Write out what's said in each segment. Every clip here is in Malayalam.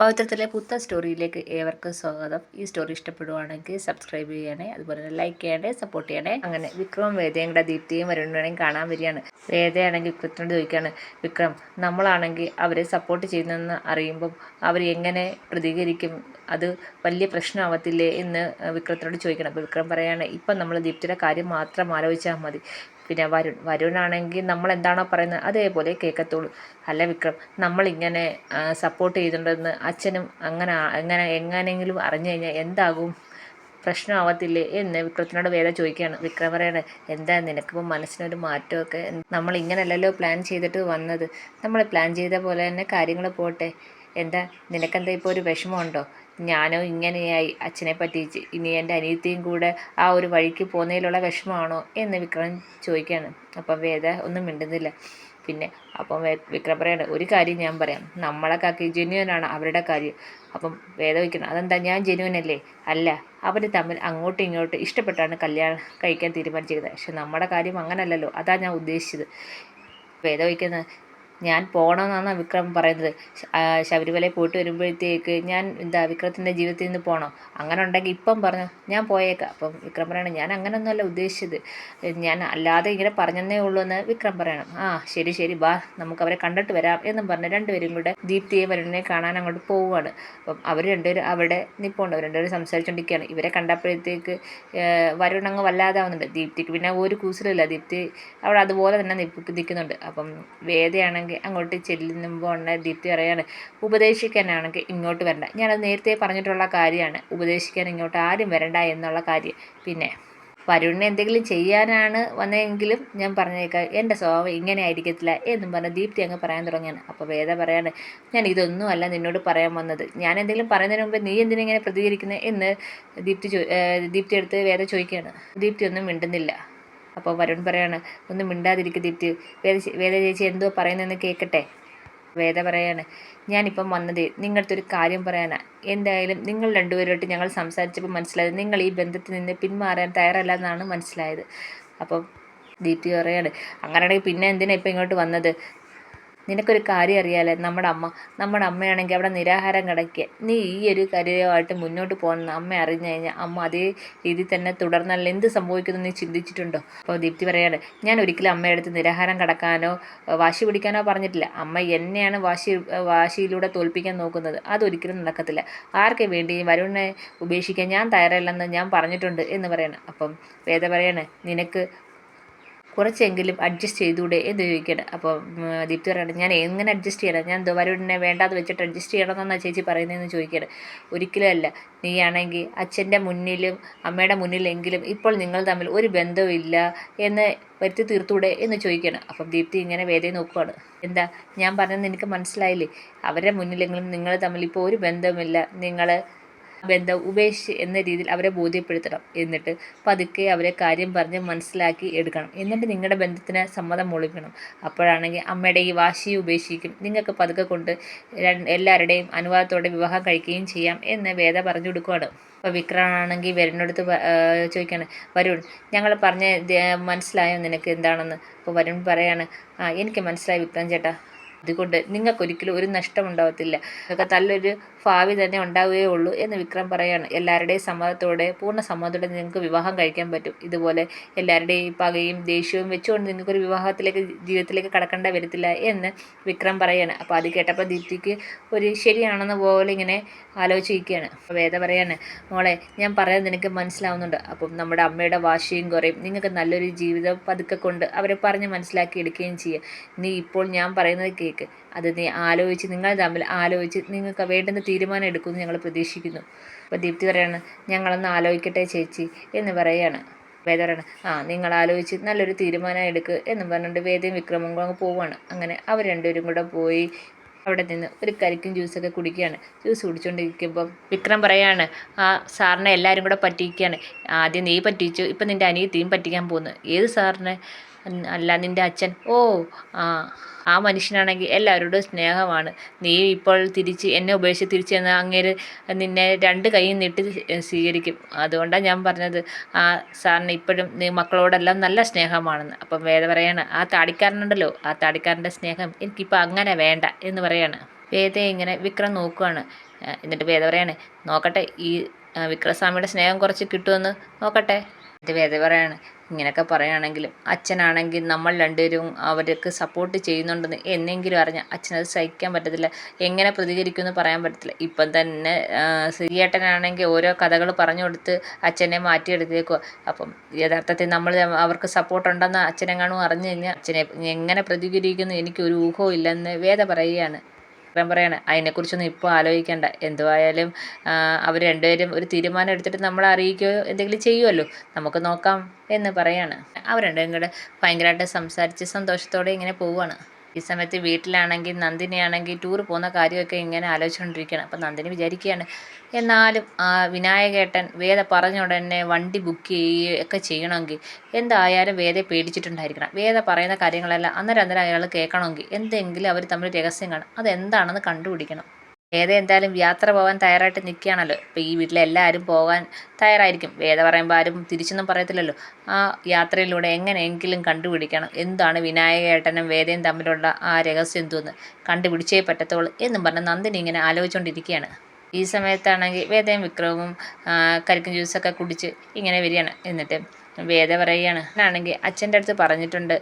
പവിത്രത്തിലെ പുത്തൻ സ്റ്റോറിയിലേക്ക് ഏവർക്കും സ്വാഗതം. ഈ സ്റ്റോറി ഇഷ്ടപ്പെടുവാണെങ്കിൽ സബ്സ്ക്രൈബ് ചെയ്യണേ അതുപോലെ തന്നെ ലൈക്ക് ചെയ്യണേ സപ്പോർട്ട് ചെയ്യണേ. അങ്ങനെ വിക്രമം വേദയും കൂടെ ദീപ്തിയും വരുന്നവരെയും കാണാൻ വരികയാണ്. വേദയാണെങ്കിൽ വിക്രത്തിനോട് ചോദിക്കുകയാണ് വിക്രം നമ്മളാണെങ്കിൽ അവരെ സപ്പോർട്ട് ചെയ്യുന്നതെന്ന് അറിയുമ്പം അവർ എങ്ങനെ പ്രതികരിക്കും? അത് വലിയ പ്രശ്നമാവത്തില്ലേ? എന്ന് വിക്രത്തിനോട് ചോദിക്കണം അപ്പോൾ വിക്രം പറയാണ് ഇപ്പം നമ്മൾ ദീപ്തിയുടെ കാര്യം മാത്രം ആലോചിച്ചാൽ മതി. പിന്നെ വരുൺ വരുണാണെങ്കിൽ നമ്മൾ എന്താണോ പറയുന്നത് അതേപോലെ കേൾക്കത്തുള്ളൂ അല്ല വിക്രം നമ്മളിങ്ങനെ സപ്പോർട്ട് ചെയ്തിട്ടുണ്ടെന്ന് അച്ഛനും അങ്ങനെ എങ്ങനെ എങ്ങനെയെങ്കിലും അറിഞ്ഞു കഴിഞ്ഞാൽ എന്താകും? പ്രശ്നമാവത്തില്ലേ എന്ന് വിക്രത്തിനോട് വേദ ചോദിക്കുകയാണ്. വിക്രം പറയാണ് എന്താ നിനക്കിപ്പോൾ മനസ്സിനൊരു മാറ്റമൊക്കെ? നമ്മൾ ഇങ്ങനെയല്ലല്ലോ പ്ലാൻ ചെയ്തിട്ട് വന്നത്. നമ്മൾ പ്ലാൻ ചെയ്ത പോലെ തന്നെ കാര്യങ്ങൾ പോട്ടെ. എന്താ നിനക്കെന്താ ഇപ്പോൾ ഒരു വിഷമമുണ്ടോ? ഞാനോ ഇങ്ങനെയായി അച്ഛനെ പറ്റി ഇനി എന്റെ അനിയത്തിയും കൂടെ ആ ഒരു വഴിക്ക് പോകുന്നതിലുള്ള വിഷമമാണോ എന്ന് വിക്രം ചോദിക്കുകയാണ് അപ്പം വേദ ഒന്നും മിണ്ടുന്നില്ല. പിന്നെ അപ്പം വിക്രം പറയാണ് ഒരു കാര്യം ഞാൻ പറയാം. നമ്മളെ കാക്കി ജെന്യുവനാണ് അവരുടെ കാര്യം. അപ്പം വേദ വയ്ക്കണം അതെന്താ ഞാൻ ജെന്യുവനല്ലേ? അല്ല അവർ തമ്മിൽ അങ്ങോട്ടും ഇങ്ങോട്ടും ഇഷ്ടപ്പെട്ടാണ് കല്യാണം കഴിക്കാൻ തീരുമാനിച്ചിരിക്കുന്നത്. പക്ഷെ നമ്മുടെ കാര്യം അങ്ങനല്ലല്ലോ. അതാ ഞാൻ ഉദ്ദേശിച്ചത്. വേദ വയ്ക്കുന്നത് ഞാൻ പോകണമെന്നാണ് വിക്രം പറയുന്നത്. ശബരിമലയിൽ പോയിട്ട് വരുമ്പോഴത്തേക്ക് ഞാൻ എന്താ വിക്രത്തിന്റെ ജീവിതത്തിൽ നിന്ന് പോകണോ അങ്ങനെ ഉണ്ടെങ്കിൽ ഇപ്പം പറഞ്ഞു ഞാൻ പോയേക്കാം. അപ്പം വിക്രം പറയണം ഞാൻ അങ്ങനെയൊന്നുമല്ല ഉദ്ദേശിച്ചത്. ഞാൻ അല്ലാതെ ഇങ്ങനെ പറഞ്ഞതേ ഉള്ളൂ എന്ന് വിക്രം പറയണം. ആ ശരി ശരി ബാ നമുക്ക് അവരെ കണ്ടിട്ട് വരാം എന്നും പറഞ്ഞ് രണ്ടുപേരും കൂടെ ദീപ്തിയെ വരുണിനെ കാണാൻ അങ്ങോട്ട് പോവുകയാണ്. അപ്പം അവർ രണ്ടുപേരും അവിടെ നിൽപ്പുണ്ട് അവർ രണ്ടുപേരും സംസാരിച്ചുകൊണ്ടിരിക്കുകയാണ് ഇവരെ കണ്ടപ്പോഴത്തേക്ക് വരുൺ അങ്ങ് വല്ലാതാവുന്നുണ്ട്. ദീപ്തിക്ക് പിന്നെ ഒരു കൂസലില്ല ദീപ്തി അവിടെ അതുപോലെ തന്നെ നിൽക്കുന്നുണ്ട്. അപ്പം വേദയാണെങ്കിൽ ആണെങ്കിൽ അങ്ങോട്ട് ചെല്ലുമ്പോൾ ഉള്ള ദീപ്തി പറയാണ് ഉപദേശിക്കാനാണെങ്കിൽ ഇങ്ങോട്ട് വരണ്ട. ഞാനത് നേരത്തെ പറഞ്ഞിട്ടുള്ള കാര്യമാണ്. ഉപദേശിക്കാൻ ഇങ്ങോട്ട് ആരും വരണ്ട എന്നുള്ള കാര്യം. പിന്നെ വരുണിനെ എന്തെങ്കിലും ചെയ്യാനാണ് വന്നതെങ്കിലും ഞാൻ പറഞ്ഞേക്കാം എന്റെ സ്വഭാവം ഇങ്ങനെ ആയിരിക്കത്തില്ല എന്നും പറഞ്ഞ് ദീപ്തി അങ്ങ് പറയാൻ തുടങ്ങിയാണ് അപ്പോൾ വേദ പറയാണ് ഞാൻ ഇതൊന്നുമല്ല നിന്നോട് പറയാൻ വന്നത്. ഞാൻ എന്തെങ്കിലും പറയുന്നതിന് മുമ്പ് നീ എന്തിനിങ്ങനെ പ്രതികരിക്കുന്നത് എന്ന് ദീപ്തി ദീപ്തി എടുത്ത് വേദ ചോദിക്കുകയാണ്. ദീപ്തി ഒന്നും മിണ്ടുന്നില്ല. അപ്പോൾ വരുൺ പറയാണ് ഒന്നും മിണ്ടാതിരിക്കുക ദീപ്തി വേദ വേദ ചേച്ചി എന്തോ പറയുന്നതെന്ന് കേൾക്കട്ടെ വേദ പറയാണ് ഞാനിപ്പം വന്നത് നിങ്ങളുടെ ഒരു കാര്യം പറയാനാണ് എന്തായാലും നിങ്ങൾ രണ്ടുപേരുമായിട്ട് ഞങ്ങൾ സംസാരിച്ചപ്പോൾ മനസ്സിലായത് നിങ്ങൾ ഈ ബന്ധത്തിൽ നിന്ന് പിന്മാറാൻ തയ്യാറല്ല എന്നാണ് മനസ്സിലായത്. അപ്പം ദീപ്തി പറയാണ് അങ്ങനെയാണെങ്കിൽ പിന്നെ എന്തിനാണ് ഇപ്പം ഇങ്ങോട്ട് വന്നത്? നിനക്കൊരു കാര്യം അറിയാലേ? നമ്മുടെ അമ്മ നമ്മുടെ അമ്മയാണെങ്കിൽ അവിടെ നിരാഹാരം കിടക്കുക നീ ഈ ഒരു കാര്യമായിട്ട് മുന്നോട്ട് പോകുന്ന അമ്മ അറിഞ്ഞു കഴിഞ്ഞാൽ അമ്മ അതേ രീതിയിൽ തന്നെ തുടർന്നാൽ എന്ത് സംഭവിക്കുന്നു നീ ചിന്തിച്ചിട്ടുണ്ടോ? അപ്പോൾ ദീപ്തി പറയാണ് ഞാൻ ഒരിക്കലും അടുത്ത് നിരാഹാരം കിടക്കാനോ വാശി പിടിക്കാനോ പറഞ്ഞിട്ടില്ല. അമ്മ എന്നെയാണ് വാശി വാശിയിലൂടെ തോൽപ്പിക്കാൻ നോക്കുന്നത്. അതൊരിക്കലും നടക്കത്തില്ല. ആർക്കെ വേണ്ടി വരുണിനെ ഉപേക്ഷിക്കാൻ ഞാൻ തയ്യാറല്ലെന്ന് ഞാൻ പറഞ്ഞിട്ടുണ്ട് എന്ന് പറയണം. അപ്പം വേദ പറയാണ് നിനക്ക് കുറച്ചെങ്കിലും അഡ്ജസ്റ്റ് ചെയ്തുകൂടെ എന്ന് ചോദിക്കണം അപ്പോൾ ദീപ്തി പറയണം ഞാൻ എങ്ങനെ അഡ്ജസ്റ്റ് ചെയ്യണം? ഞാൻ ദുവരുടിനെ വേണ്ടാന്ന് വെച്ചിട്ട് അഡ്ജസ്റ്റ് ചെയ്യണമെന്നാണ് ചേച്ചി പറയുന്നതെന്ന് ചോദിക്കണം ഒരിക്കലും അല്ല. നീയാണെങ്കിൽ അച്ഛന്റെ മുന്നിലും അമ്മയുടെ മുന്നിലെങ്കിലും ഇപ്പോൾ നിങ്ങൾ തമ്മിൽ ഒരു ബന്ധവുമില്ല എന്ന് വരുത്തി തീർത്തൂടെ എന്ന് ചോദിക്കണം അപ്പം ദീപ്തി ഇങ്ങനെ വേദന നോക്കുവാണ്. എന്താ? ഞാൻ പറഞ്ഞത് നിനക്ക് മനസ്സിലായില്ലേ? അവരുടെ മുന്നിലെങ്കിലും നിങ്ങൾ തമ്മിൽ ഇപ്പോൾ ഒരു ബന്ധവുമില്ല. നിങ്ങൾ ബന്ധം ഉപേക്ഷിച്ച് എന്ന രീതിയിൽ അവരെ ബോധ്യപ്പെടുത്തണം. എന്നിട്ട് പതുക്കെ അവരെ കാര്യം പറഞ്ഞ് മനസ്സിലാക്കി എടുക്കണം. എന്നിട്ട് നിങ്ങളുടെ ബന്ധത്തിന് സമ്മതം ഒളിക്കണം അപ്പോഴാണെങ്കിൽ അമ്മയുടെ ഈ വാശി ഉപേക്ഷിക്കും. നിങ്ങൾക്ക് പതുക്കെ കൊണ്ട് എല്ലാവരുടെയും അനുവാദത്തോടെ വിവാഹം കഴിക്കുകയും ചെയ്യാം എന്ന് വേദ പറഞ്ഞു കൊടുക്കുകയാണ് അപ്പോൾ വിക്രമാണെങ്കിൽ വരുണിനടുത്ത് ചോദിക്കുകയാണ് വരുൺ ഞങ്ങൾ പറഞ്ഞ മനസ്സിലായോ നിനക്ക് എന്താണെന്ന്? അപ്പോൾ വരുൺ പറയാണ് ആ എനിക്ക് മനസ്സിലായി വിക്രം ചേട്ടാ. അതുകൊണ്ട് നിങ്ങൾക്കൊരിക്കലും ഒരു നഷ്ടം ഉണ്ടാവത്തില്ല. ഭാവി തന്നെ ഉണ്ടാവുകയേ ഉള്ളൂ എന്ന് വിക്രം പറയാണ്. എല്ലാവരുടെയും സമ്മതത്തോടെ പൂർണ സമ്മതത്തോടെ നിങ്ങൾക്ക് വിവാഹം കഴിക്കാൻ പറ്റും. ഇതുപോലെ എല്ലാവരുടെയും പകയും ദേഷ്യവും വെച്ചുകൊണ്ട് നിങ്ങൾക്കൊരു വിവാഹത്തിലേക്ക് ജീവിതത്തിലേക്ക് കടക്കേണ്ട വരത്തില്ല എന്ന് വിക്രം പറയാണ്. അപ്പോൾ അത് കേട്ടപ്പോൾ ദീപ്തിക്ക് ഒരു ശരിയാണെന്ന് പോലെ ഇങ്ങനെ ആലോചിക്കുകയാണ്. അപ്പോൾ വേദ പറയാണ് മോളെ ഞാൻ പറയാൻ നിനക്ക് മനസ്സിലാവുന്നുണ്ട്. അപ്പം നമ്മുടെ അമ്മയുടെ വാശിയും കുറയും. നിങ്ങൾക്ക് നല്ലൊരു ജീവിതം പതുക്കെ കൊണ്ട് അവരെ പറഞ്ഞ് മനസ്സിലാക്കി എടുക്കുകയും ചെയ്യുക നീ ഇപ്പോൾ ഞാൻ പറയുന്നത് കേൾക്ക് അത് നീ ആലോചിച്ച് നിങ്ങൾ തമ്മിൽ ആലോചിച്ച് നിങ്ങൾക്ക് വേണ്ടുന്ന തീരുമാനം എടുക്കുമെന്ന് ഞങ്ങൾ പ്രതീക്ഷിക്കുന്നു. അപ്പോൾ ദീപ്തി പറയാണ് ഞങ്ങളൊന്ന് ആലോചിക്കട്ടെ ചേച്ചി എന്ന് പറയുകയാണ് വേദ പറയണം ആ നിങ്ങൾ ആലോചിച്ച് നല്ലൊരു തീരുമാനം എടുക്കുക എന്ന് പറഞ്ഞുകൊണ്ട് വേദയും വിക്രമും അങ്ങ് പോവുകയാണ് അങ്ങനെ അവർ രണ്ടുപേരും കൂടെ പോയി അവിടെ നിന്ന് ഒരു കരിക്കും ജ്യൂസൊക്കെ കുടിക്കുകയാണ്. ജ്യൂസ് കുടിച്ചുകൊണ്ടിരിക്കുമ്പം വിക്രം പറയാണ് ആ സാറിനെ എല്ലാവരും കൂടെ പറ്റിക്കുകയാണ് ആദ്യം നീ പറ്റിച്ചു ഇപ്പം നിന്റെ അനിയത്തിയും പറ്റിക്കാൻ പോകുന്നു. ഏത് സാറിനെ? അല്ല നിന്റെ അച്ഛൻ. ഓ ആ ആ മനുഷ്യനാണെങ്കിൽ എല്ലാവരോടും സ്നേഹമാണ്. നീ ഇപ്പോൾ തിരിച്ച് എന്നെ ഉപേക്ഷിച്ച് തിരിച്ച് ചെന്ന് അങ്ങേര് നിന്നെ രണ്ട് കൈയും നീട്ടി സ്വീകരിക്കും. അതുകൊണ്ടാണ് ഞാൻ പറഞ്ഞത്. ആ സാറിന് ഇപ്പോഴും നീ മക്കളോടെല്ലാം നല്ല സ്നേഹമാണെന്ന്. അപ്പം വേദ പറയാണ് ആ താടിക്കാരനുണ്ടല്ലോ ആ താടിക്കാരന്റെ സ്നേഹം എനിക്കിപ്പോൾ അങ്ങനെ വേണ്ട എന്ന് പറയാണ്. വേദയെ ഇങ്ങനെ വിക്രം നോക്കുകയാണ് എന്നിട്ട് വേദ പറയാണ് നോക്കട്ടെ ഈ വിക്രസ്വാമിയുടെ സ്നേഹം കുറച്ച് കിട്ടുമെന്ന് നോക്കട്ടെ. എന്നിട്ട് വേദ പറയാണ്. ഇങ്ങനെയൊക്കെ പറയുകയാണെങ്കിലും അച്ഛനാണെങ്കിൽ നമ്മൾ രണ്ടുപേരും അവർക്ക് സപ്പോർട്ട് ചെയ്യുന്നുണ്ടെന്ന് എന്നെങ്കിലും അറിഞ്ഞാൽ അച്ഛനത് സഹിക്കാൻ പറ്റത്തില്ല. എങ്ങനെ പ്രതികരിക്കുമെന്ന് പറയാൻ പറ്റത്തില്ല. ഇപ്പം തന്നെ സിരിയേട്ടനാണെങ്കിൽ ഓരോ കഥകൾ പറഞ്ഞു കൊടുത്ത് അച്ഛനെ മാറ്റിയെടുത്തേക്കുക അപ്പം യഥാർത്ഥത്തിൽ നമ്മൾ അവർക്ക് സപ്പോർട്ട് ഉണ്ടെന്ന് അച്ഛനെങ്ങാനും അറിഞ്ഞു കഴിഞ്ഞാൽ അച്ഛനെ എങ്ങനെ പ്രതികരിക്കുന്നു എനിക്ക് ഒരു ഊഹവും ഇല്ലെന്ന് വേദ പറയുകയാണ്. ഞാൻ പറയാണ്. അതിനെക്കുറിച്ചൊന്നും ഇപ്പോൾ ആലോചിക്കേണ്ട. എന്തുവായാലും അവർ രണ്ടുപേരും ഒരു തീരുമാനം എടുത്തിട്ട് നമ്മളെ അറിയിക്കുകയോ എന്തെങ്കിലും ചെയ്യുമല്ലോ നമുക്ക് നോക്കാം എന്ന് പറയാണ്. അവർ രണ്ടുപേരും കൂടെ ഭയങ്കരമായിട്ട് സംസാരിച്ച് സന്തോഷത്തോടെ ഇങ്ങനെ പോവുകയാണ് ഈ സമയത്ത് വീട്ടിലാണെങ്കിൽ നന്ദിനി ആണെങ്കിൽ ടൂർ പോകുന്ന കാര്യമൊക്കെ ഇങ്ങനെ ആലോചിച്ചുകൊണ്ടിരിക്കുകയാണ്. അപ്പം നന്ദിനി വിചാരിക്കുകയാണ് എന്നാലും വിനായകേട്ടൻ വേദ പറഞ്ഞ ഉടനെ വണ്ടി ബുക്ക് ചെയ്യുകയൊക്കെ ചെയ്യണമെങ്കിൽ എന്തായാലും വേദയെ പേടിച്ചിട്ടുണ്ടായിരിക്കണം. വേദ പറയുന്ന കാര്യങ്ങളെല്ലാം അന്നേരം അന്നേരം അയാൾ കേൾക്കണമെങ്കിൽ എന്തെങ്കിലും അവർ തമ്മിൽ രഹസ്യം കാണും. അതെന്താണെന്ന് കണ്ടുപിടിക്കണം. വേദ എന്തായാലും യാത്ര പോകാൻ തയ്യാറായിട്ട് നിൽക്കുകയാണല്ലോ. ഇപ്പോൾ ഈ വീട്ടിലെ എല്ലാവരും പോകാൻ തയ്യാറായിരിക്കും. വേദ പറയുമ്പോൾ ആരും തിരിച്ചൊന്നും പറയത്തില്ലല്ലോ. ആ യാത്രയിലൂടെ എങ്ങനെയെങ്കിലും കണ്ടുപിടിക്കണം. എന്താണ് വിനായകേട്ടനും വേദയും തമ്മിലുള്ള ആ രഹസ്യം എന്തുവെന്ന് കണ്ടുപിടിച്ചേ പറ്റത്തുള്ളൂ എന്നും പറഞ്ഞ് നന്ദിനി ഇങ്ങനെ ആലോചിച്ചുകൊണ്ടിരിക്കുകയാണ്. ഈ സമയത്താണെങ്കിൽ വേദയും വിക്രവും കരിക്കും ജ്യൂസൊക്കെ കുടിച്ച് ഇങ്ങനെ വരികയാണ്. എന്നിട്ട് വേദ പറയുകയാണ് ആണെങ്കിൽ അച്ഛന്റെ അടുത്ത് പറഞ്ഞിട്ടുണ്ട്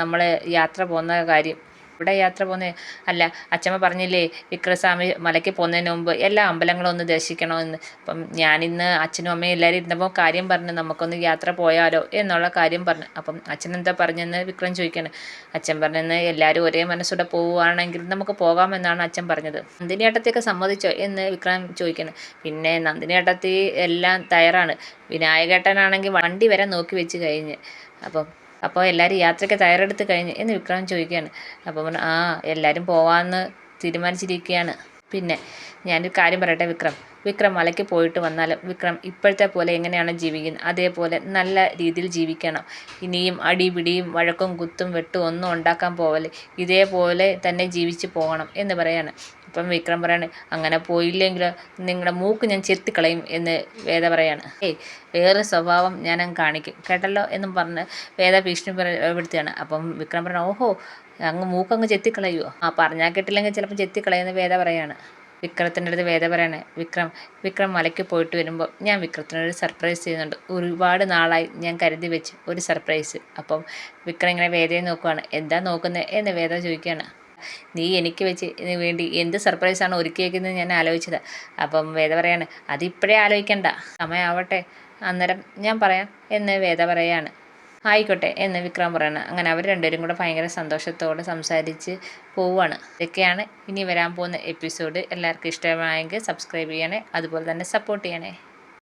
നമ്മൾ യാത്ര പോകുന്ന കാര്യം ഇവിടെ യാത്ര പോകുന്നത് അല്ല അച്ഛമ്മ പറഞ്ഞില്ലേ വിക്രസ്വാമി മലയ്ക്ക് പോകുന്നതിന് മുമ്പ് എല്ലാ അമ്പലങ്ങളും ഒന്ന് ദർശിക്കണമെന്ന്. അപ്പം ഞാനിന്ന് അച്ഛനും അമ്മയും എല്ലാവരും ഇരുന്നപ്പോൾ കാര്യം പറഞ്ഞു നമുക്കൊന്ന് യാത്ര പോയാലോ? എന്നുള്ള കാര്യം പറഞ്ഞു. അപ്പം അച്ഛൻ എന്താ പറഞ്ഞെന്ന് വിക്രം ചോദിക്കാണ് അച്ഛൻ പറഞ്ഞെന്ന് എല്ലാവരും ഒരേ മനസ്സോടെ പോവുകയാണെങ്കിൽ നമുക്ക് പോകാമെന്നാണ് അച്ഛൻ പറഞ്ഞത്. നന്ദിനി സമ്മതിച്ചോ എന്ന് വിക്രം ചോദിക്കണം പിന്നെ നന്ദിനി ഏട്ടത്തി എല്ലാം തയ്യാറാണ്. വിനായകേട്ടനാണെങ്കിൽ വണ്ടി വരെ നോക്കി വെച്ച് കഴിഞ്ഞ്. അപ്പം അപ്പോൾ എല്ലാവരും യാത്രയ്ക്ക് തയ്യാറെടുത്ത് കഴിഞ്ഞ് എന്ന് വിക്രം ചോദിക്കുകയാണ്. അപ്പോൾ പറഞ്ഞു ആ എല്ലാവരും പോവാമെന്ന് തീരുമാനിച്ചിരിക്കുകയാണ്. പിന്നെ ഞാനൊരു കാര്യം പറയട്ടെ വിക്രം. വിക്രം മലയ്ക്ക് പോയിട്ട് വന്നാലും വിക്രം ഇപ്പോഴത്തെ പോലെ എങ്ങനെയാണ് ജീവിക്കുന്നത്? അതേപോലെ നല്ല രീതിയിൽ ജീവിക്കണം. ഇനിയും അടിപിടിയും വഴക്കും കുത്തും വെട്ടും ഒന്നും ഉണ്ടാക്കാൻ പോവല്ലേ ഇതേപോലെ തന്നെ ജീവിച്ച് പോകണം എന്ന് പറയാണ്. അപ്പം വിക്രം പറയാണ് അങ്ങനെ പോയില്ലെങ്കിൽ നിങ്ങളുടെ മൂക്ക് ഞാൻ ചെത്തിക്കളയും എന്ന് വേദ പറയാണ്. ഏയ് വേറെ സ്വഭാവം ഞാൻ അങ്ങ് കാണിക്കും. കേട്ടല്ലോ എന്നും പറഞ്ഞ് വേദ ഭീഷണി ഭീഷണിപ്പെടുത്തുകയാണ് അപ്പം വിക്രം പറയണം ഓഹോ അങ്ങ് മൂക്കങ്ങ് ചെത്തിക്കളയുമോ ആ പറഞ്ഞാൽ കിട്ടില്ലെങ്കിൽ ചിലപ്പോൾ ചെത്തിക്കളയെന്ന് വേദ പറയാണ്. വിക്രത്തിന്റെ അടുത്ത് വേദ പറയണേ വിക്രം വിക്രം മലയ്ക്ക് പോയിട്ട് വരുമ്പോൾ ഞാൻ വിക്രത്തിനൊരു സർപ്രൈസ് ചെയ്യുന്നുണ്ട്. ഒരുപാട് നാളായി ഞാൻ കരുതി വെച്ച് ഒരു സർപ്രൈസ്. അപ്പം വിക്രം ഇങ്ങനെ വേദയെ നോക്കുവാണ് എന്താ നോക്കുന്നത് എന്ന് വേദ ചോദിക്കുകയാണ്. നീ എനിക്ക് വെച്ച് വേണ്ടി എന്ത് സർപ്രൈസാണ് ഒരുക്കിയേക്കുന്നത് ഞാൻ ആലോചിച്ചത്. അപ്പം വേദ പറയാണ് അതിപ്പോഴേ ആലോചിക്കണ്ട. സമയമാവട്ടെ അന്നേരം ഞാൻ പറയാം എന്ന് വേദ പറയാണ്. ആയിക്കോട്ടെ എന്ന് വിക്രം പറയണം. അങ്ങനെ അവർ രണ്ടുപേരും കൂടെ ഭയങ്കര സന്തോഷത്തോടെ സംസാരിച്ച് പോവുകയാണ് ഇതൊക്കെയാണ് ഇനി വരാൻ പോകുന്ന എപ്പിസോഡ് എല്ലാവർക്കും ഇഷ്ടമായെങ്കിൽ സബ്സ്ക്രൈബ് ചെയ്യണേ. അതുപോലെ തന്നെ സപ്പോർട്ട് ചെയ്യണേ.